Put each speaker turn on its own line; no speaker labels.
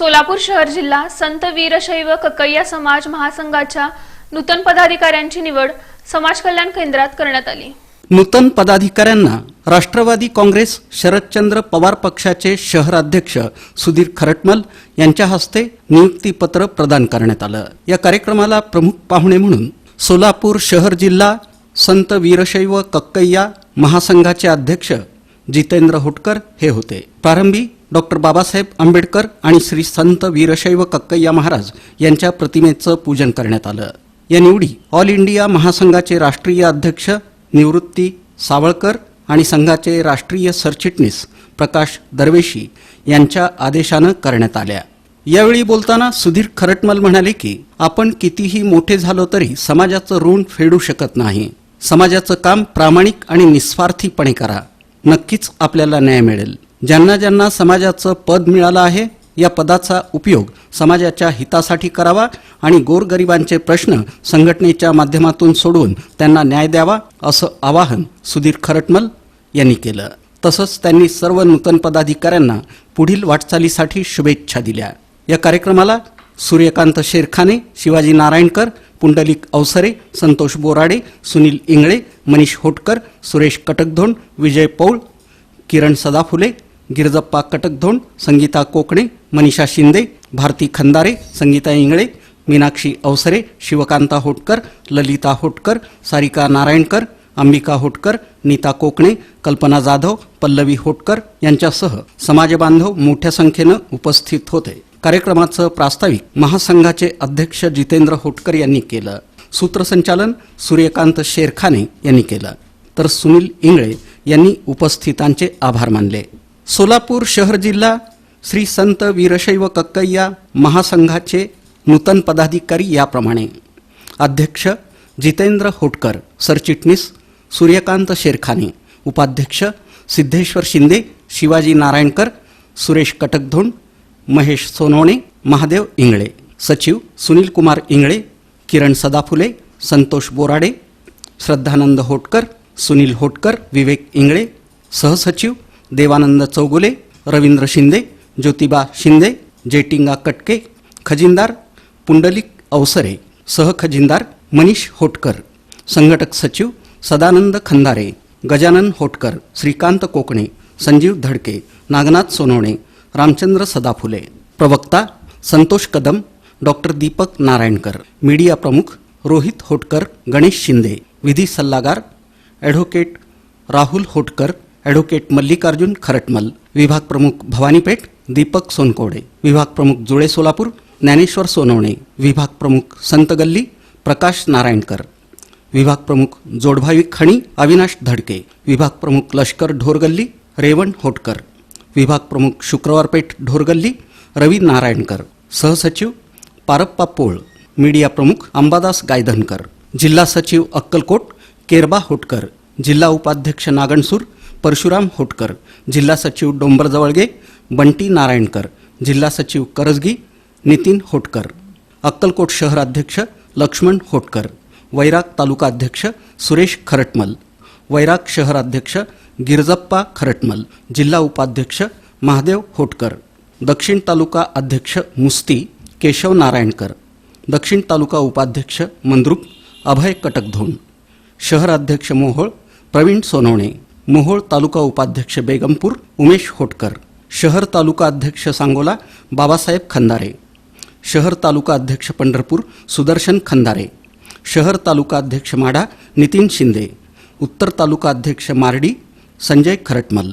सोलापूर शहर जिल्हा संत वीरशैव कक्कय्या समाज महासंघाच्या नूतन पदाधिकाऱ्यांची निवड समाज कल्याण केंद्रात करण्यात आली.
नूतन पदाधिकाऱ्यांना राष्ट्रवादी काँग्रेस शरदचंद्र पवार पक्षाचे शहराध्यक्ष सुधीर खरटमल यांच्या हस्ते नियुक्तीपत्र प्रदान करण्यात आलं. या कार्यक्रमाला प्रमुख पाहुणे म्हणून सोलापूर शहर जिल्हा संत वीरशैव कक्कय्या महासंघाचे अध्यक्ष जितेंद्र होटकर हे होते. प्रारंभी डॉक्टर बाबासाहेब आंबेडकर आणि श्री संत वीरशैव कक्कय्या महाराज यांच्या प्रतिमेचं पूजन करण्यात आलं. या निवडी ऑल इंडिया महासंघाचे राष्ट्रीय अध्यक्ष निवृत्ती सावळकर आणि संघाचे राष्ट्रीय सरचिटणीस प्रकाश दरवेशी यांच्या आदेशानं करण्यात आल्या. यावेळी बोलताना सुधीर खरटमल म्हणाले की आपण कितीही मोठे झालो तरी समाजाचं ऋण फेडू शकत नाही. समाजाचं काम प्रामाणिक आणि निस्वार्थीपणे करा. नक्कीच आपल्याला न्याय मिळेल. ज्यांना ज्यांना समाजाचं पद मिळालं आहे या पदाचा उपयोग समाजाच्या हितासाठी करावा आणि गोरगरिबांचे प्रश्न संघटनेच्या माध्यमातून सोडवून त्यांना न्याय द्यावा असं आवाहन सुधीर खरटमल यांनी केलं. तसंच त्यांनी सर्व नूतन पदाधिकाऱ्यांना पुढील वाटचालीसाठी शुभेच्छा दिल्या. या कार्यक्रमाला सूर्यकांत शेरखाने शिवाजी नारायणकर पुंडलिक अवसरे संतोष बोराडे सुनील इंगळे मनीष होटकर सुरेश कटकधोंड विजय पौळ किरण सदाफुले गिरजप्पा कटकधोंड संगीता कोकणे मनीषा शिंदे भारती खंदारे संगीता इंगळे मीनाक्षी अवसरे शिवकांता होटकर ललिता होटकर सारिका नारायणकर अंबिका होटकर नीता कोकणे कल्पना जाधव पल्लवी होटकर यांच्यासह समाजबांधव मोठ्या संख्येनं उपस्थित होते. कार्यक्रमाचं प्रास्ताविक महासंघाचे अध्यक्ष जितेंद्र होटकर यांनी केलं. सूत्रसंचालन सूर्यकांत शेरखाने यांनी केलं. तर सुनील इंगळे यांनी उपस्थितांचे आभार मानले. सोलापूर शहर जिल्हा श्री संत वीरशैव कक्कय्या महासंघाचे नूतन पदाधिकारी याप्रमाणे. अध्यक्ष जितेंद्र होटकर सरचिटणीस सूर्यकांत शेरखाने उपाध्यक्ष सिद्धेश्वर शिंदे शिवाजी नारायणकर सुरेश कटकधोंड महेश सोनवणे महादेव इंगळे सचिव सुनील कुमार इंगळे किरण सदाफुले संतोष बोराडे श्रद्धानंद होटकर सुनील होटकर विवेक इंगळे सहसचिव देवानंद चौगुले रवींद्र शिंदे ज्योतिबा शिंदे जेटिंगा कटके खजिनदार पुंडलिक अवसरे सहखजिनदार मनीष होटकर संघटक सचिव सदानंद खंदारे गजानन होटकर श्रीकांत कोकणे संजीव धडके नागनाथ सोनवणे रामचंद्र सदाफुले प्रवक्ता संतोष कदम डॉक्टर दीपक नारायणकर मीडिया प्रमुख रोहित होटकर गणेश शिंदे विधी सल्लागार ॲडव्होकेट राहुल होटकर ॲडव्होकेट मल्लिकार्जुन खरटमल विभाग प्रमुख भवानीपेठ दीपक सोनकोडे विभाग प्रमुख जुळे सोलापूर ज्ञानेश्वर सोनवणे विभाग प्रमुख संत गल्ली प्रकाश नारायणकर विभाग प्रमुख जोडभावी खणी अविनाश धडके विभाग प्रमुख लष्कर ढोरगल्ली रेवण होटकर विभाग प्रमुख शुक्रवारपेठ ढोरगल्ली रवी नारायणकर सहसचिव पारप्पा पोळ मीडिया प्रमुख अंबादास गायधनकर जिल्हा सचिव अक्कलकोट केरबा होटकर जिल्हा उपाध्यक्ष नागणसूर परशुराम होटकर जिल्हा सचिव डोंबरजवळगे बंटी नारायणकर जिल्हा सचिव करजगी नितीन होटकर अक्कलकोट शहराध्यक्ष लक्ष्मण होटकर वैराग तालुका अध्यक्ष सुरेश खरटमल वैराग शहराध्यक्ष गिरजप्पा खरटमल जिल्हा उपाध्यक्ष महादेव होटकर दक्षिण तालुका अध्यक्ष मुस्ती केशव नारायणकर दक्षिण तालुका उपाध्यक्ष मंद्रुप अभय कटकधोन शहराध्यक्ष मोहोळ प्रवीण सोनवणे मोहोळ तालुका उपाध्यक्ष बेगमपूर उमेश होटकर. शहर तालुका अध्यक्ष सांगोला बाबासाहेब खंदारे. शहर तालुका अध्यक्ष पंढरपूर सुदर्शन खंदारे. शहर तालुका अध्यक्ष माढा नितीन शिंदे. उत्तर तालुका अध्यक्ष मार्डी संजय खरटमल.